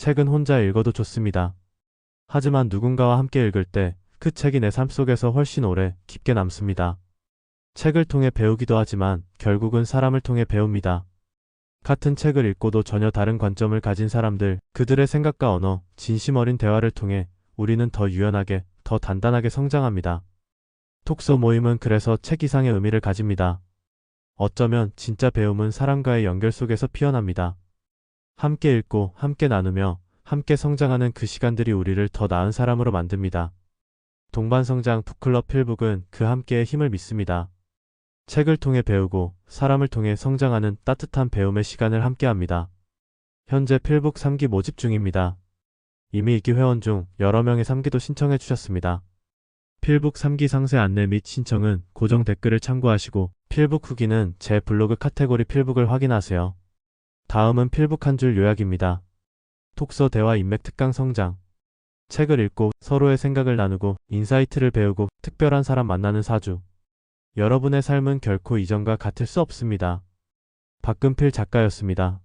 책은 혼자 읽어도 좋습니다. 하지만 누군가와 함께 읽을 때 그 책이 내 삶 속에서 훨씬 오래 깊게 남습니다. 책을 통해 배우기도 하지만 결국은 사람을 통해 배웁니다. 같은 책을 읽고도 전혀 다른 관점을 가진 사람들, 그들의 생각과 언어, 진심 어린 대화를 통해 우리는 더 유연하게, 더 단단하게 성장합니다. 톡소 모임은 그래서 책 이상의 의미를 가집니다. 어쩌면 진짜 배움은 사람과의 연결 속에서 피어납니다. 함께 읽고, 함께 나누며, 함께 성장하는 그 시간들이 우리를 더 나은 사람으로 만듭니다. 동반성장 북클럽 필북은 그 함께의 힘을 믿습니다. 책을 통해 배우고 사람을 통해 성장하는 따뜻한 배움의 시간을 함께합니다. 현재 필북 3기 모집 중입니다. 이미 2기 회원 중 여러 명의 3기도 신청해 주셨습니다. 필북 3기 상세 안내 및 신청은 고정 댓글을 참고하시고 필북 후기는 제 블로그 카테고리 필북을 확인하세요. 다음은 필북 한 줄 요약입니다. 톡서 대화 인맥 특강 성장 책을 읽고 서로의 생각을 나누고 인사이트를 배우고 특별한 사람 만나는 사주 여러분의 삶은 결코 이전과 같을 수 없습니다. 박근필 작가였습니다.